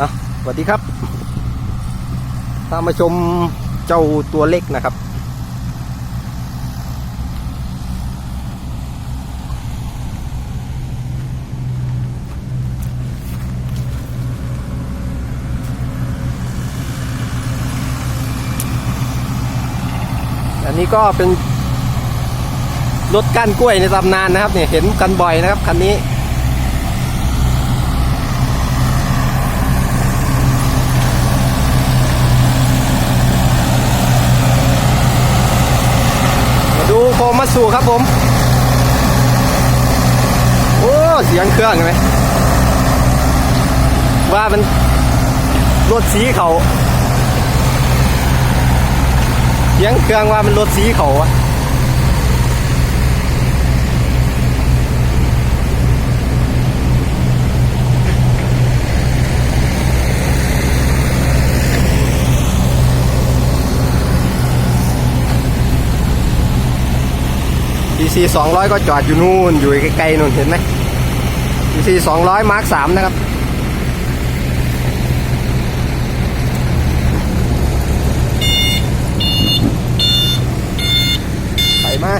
อะสวัสดีครับตามมาชมเจ้าตัวเล็กนะครับ อันนี้ก็เป็นรถก้านกล้วยในตำนานนะครับเนี่ยเห็นกันบ่อยนะครับคันนี้ ดูโคมมาสู่ครับผม โอ้เสียงเครื่องไหมว่ามันรถสีเขาเสียงเครื่องว่ามันรถสีเขาอะ ดีซีสองร้อยก็จอดอยู่นู่น อยู่ไกลๆนู่นเห็นไหมดีซีสองร้อยมาร์คสามนะครับ ไปมา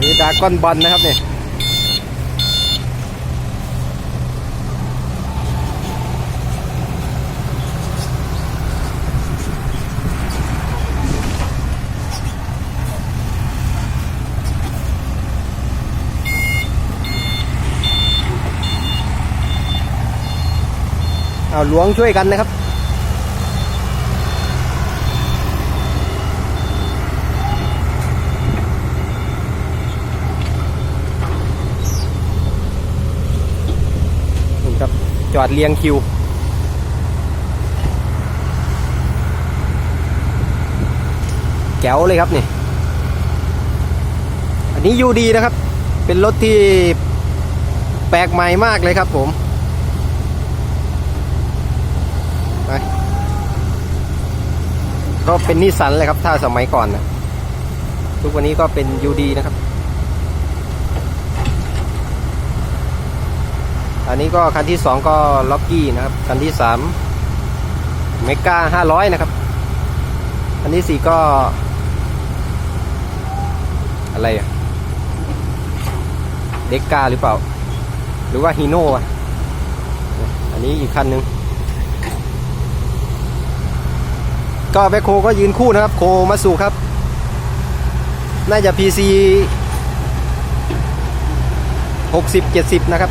นี่ดากอนบอลนะครับเนี่ย เอาหลวงช่วยกันนะครับนี่ครับ จอดเรียงคิวแจ๋วเลยครับนี่ อันนี้ยูดีนะครับ เป็นรถที่แปลกใหม่มากเลยครับผม ไปก็เป็นนิสันเลยครับ ถ้าสมัยก่อนนะทุกวันนี้ก็เป็นยูดีนะครับ อันนี้ก็คันที่สองก็ล็อกกี้นะครับ คันที่สามเมกาห้าร้อยนะครับ คันที่สี่ก็ อะไรอะเด็กกาหรือเปล่า หรือว่าฮีโน่อะอันนี้อีกคันหนึ่ง ก็แบคโคก็ยืนคู่นะครับ โคมาสู่ครับ น่าจะ PC 60 70 นะครับ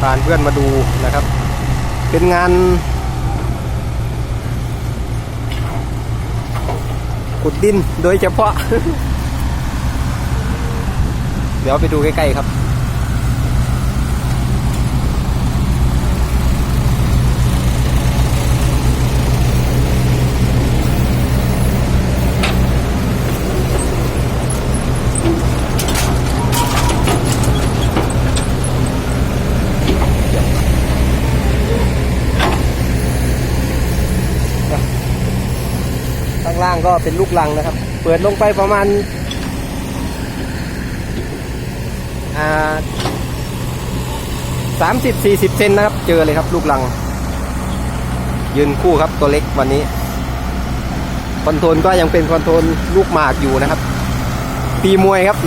พานเพื่อนมาดูนะครับ เป็นงาน ขุดดินโดยเฉพาะ เดี๋ยวไปดูใกล้ๆครับ เป็นลูกลังนะครับ เปิดลงไปประมาณสามสิบสี่สิบเซนนะครับ เจอเลยครับ ลูกลัง ยืนคู่ครับตัวเล็กวันนี้ คอนโทรลก็ยังเป็นคอนโทรลลูกหมากอยู่นะครับ ตีมวยครับ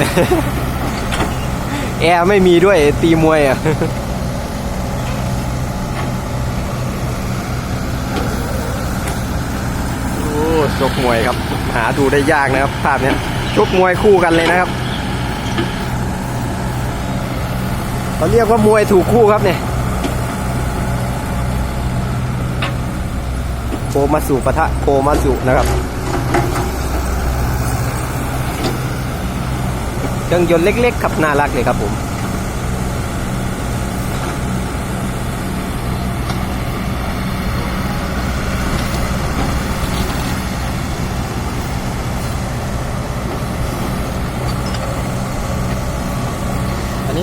แอร์ไม่มีด้วยตีมวยอะ โอ้ชกม วยครับ หาดูได้ยากนะครับ ภาพนี้ชกมวยคู่กันเลยนะครับเขาเรียกว่ามวยถูกคู่ครับเนี่ยโคมาสุปะทะโคมาสุนะครับเครื่องยนต์เล็กๆครับน่ารักเลยครับผม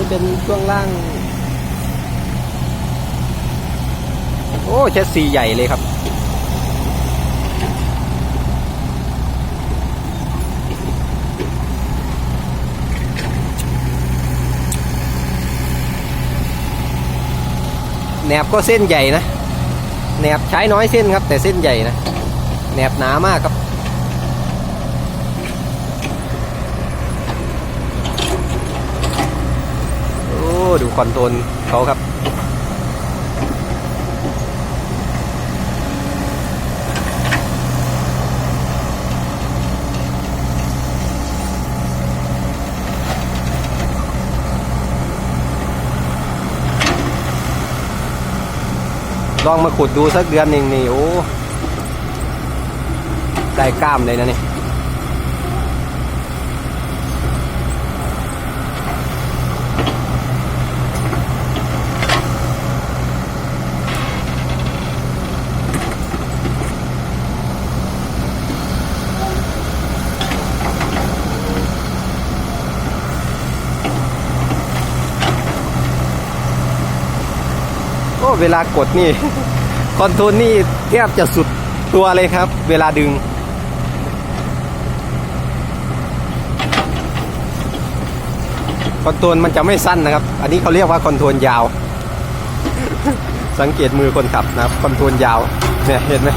เป็นช่วงล่าง โอ้เชสซีใหญ่เลยครับ แหนบก็เส้นใหญ่นะ แหนบใช้น้อยเส้นครับ แต่เส้นใหญ่นะ แหนบหนามากครับ โอ้ ดูคอนโทรลเขาครับ ลองมาขุดดูสักเดือนหนึ่งนี่โอ้ได้กล้ามเลยนะนี่ โอ้เวลากดนี่ คอนโทรลนี่แทบจะสุดตัวเลยครับ เวลาดึง คอนโทรลมันจะไม่สั้นนะครับ อันนี้เขาเรียกว่าคอนโทรลยาว สังเกตมือคนขับนะครับ คอนโทรลยาวเนี่ยเห็นไหม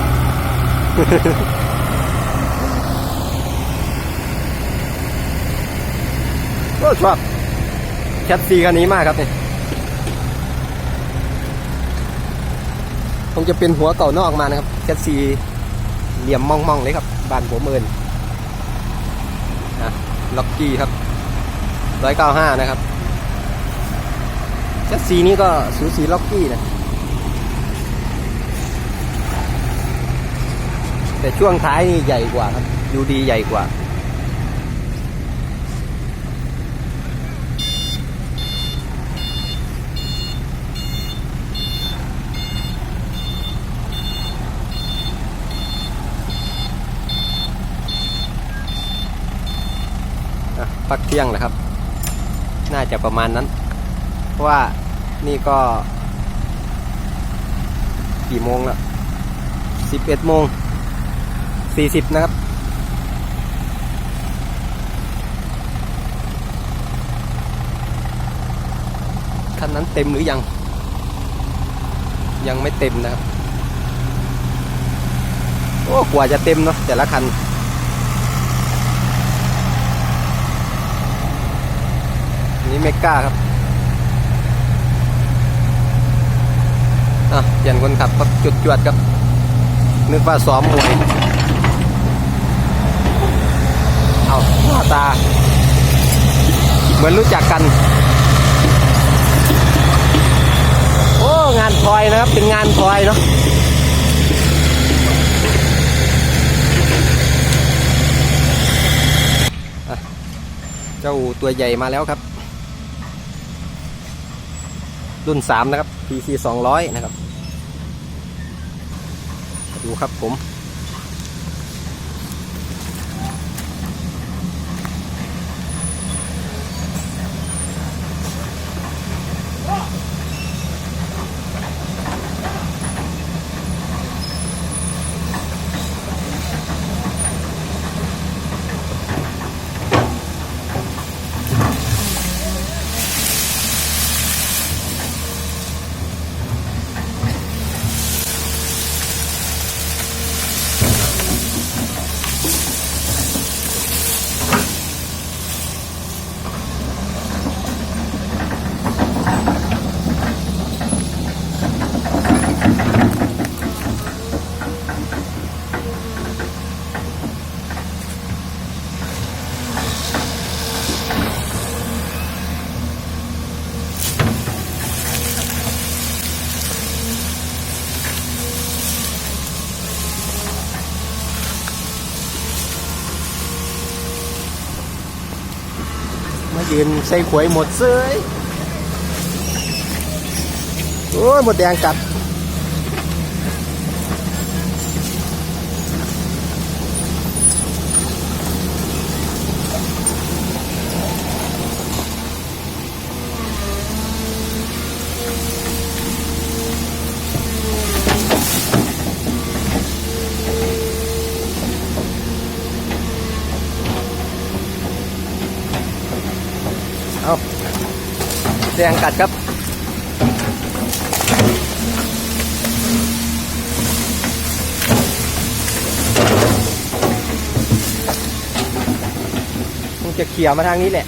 ก็ชอบแคทซีคันนี้มากครับเนี่ย งจะเป็นหัวเก่านอกมานะครับแคทซีเหลี่ยมมองๆเลยครับบานผมเอินนะล็อกกี้ครับร้อยเก้าห้านะครับแคทซีนี้ก็สูสีล็อกกี้นะแต่ช่วงท้ายนี่ใหญ่กว่าครับดูดีใหญ่กว่า พักเที่ยงแหละครับ น่าจะประมาณนั้น เพราะว่านี่ก็ กี่โมงแล้วสิบเอ็ดโมงสี่สิบนะครับ คันนั้นเต็มหรือยัง ยังไม่เต็มนะครับ โอ้กว่าจะเต็มเนาะแต่ละคัน นี่เมก้าครับอะเปลี่ยนคนขับครับจุดจวดครับ นึกว่าซ้อมมวย เอาหน้าตา เหมือนรู้จักกัน โอ้ งานพลอยนะครับ เป็นงานพลอยเนาะเจ้าตัวใหญ่มาแล้วครับ รุ่น 3 นะครับ PC 200 นะครับ ดูครับผม ยืนใส่ขวยหมดเลยโอ้ยหมดแดงกัด แรงกัดครับคงจะเขี่ยมาทางนี้แหละ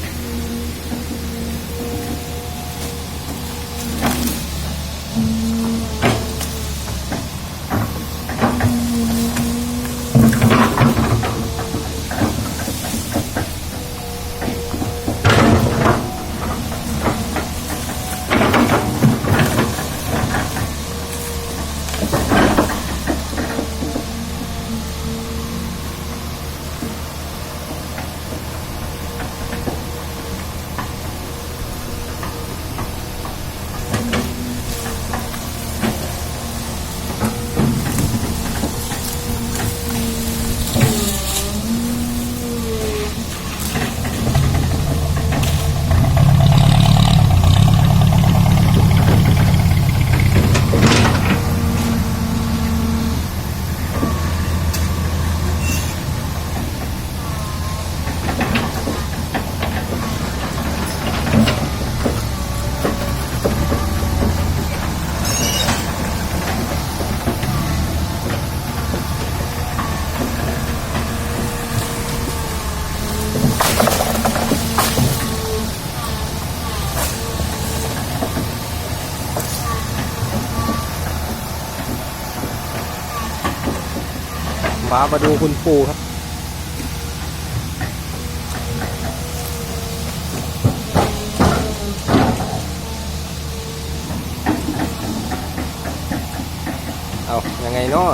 มามาดูคุณปูครับ เอายังไงเนาะ